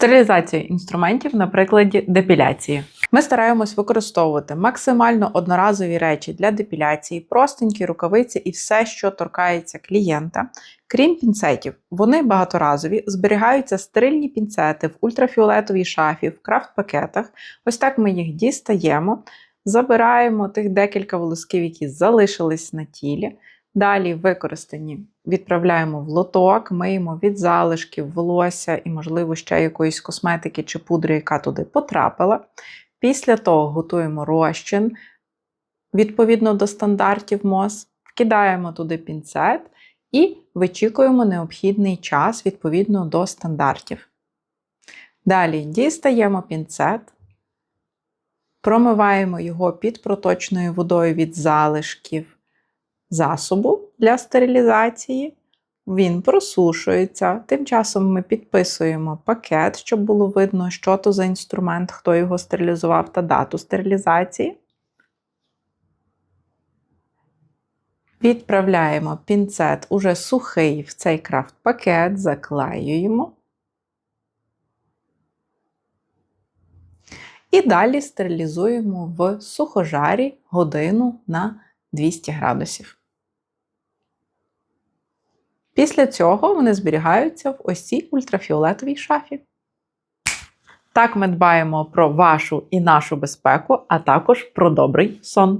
Стерилізація інструментів на прикладі депіляції. Ми стараємось використовувати максимально одноразові речі для депіляції, простенькі рукавиці і все, що торкається клієнта. Крім пінцетів, вони багаторазові, зберігаються стерильні пінцети в ультрафіолетовій шафі, в крафт-пакетах. Ось так ми їх дістаємо, забираємо тих декілька волосків, які залишились на тілі. Далі використані відправляємо в лоток, миємо від залишків волосся і, можливо, ще якоїсь косметики чи пудри, яка туди потрапила. Після того готуємо розчин відповідно до стандартів МОЗ, вкидаємо туди пінцет і вичікуємо необхідний час відповідно до стандартів. Далі дістаємо пінцет, промиваємо його під проточною водою від залишків засобу для стерилізації. Він просушується. Тим часом ми підписуємо пакет, щоб було видно, що то за інструмент, хто його стерилізував та дату стерилізації. Відправляємо пінцет уже сухий в цей крафт-пакет, заклеюємо. І далі стерилізуємо в сухожарі годину на 200 градусів. Після цього вони зберігаються в ось цій ультрафіолетовій шафі. Так ми дбаємо про вашу і нашу безпеку, а також про добрий сон.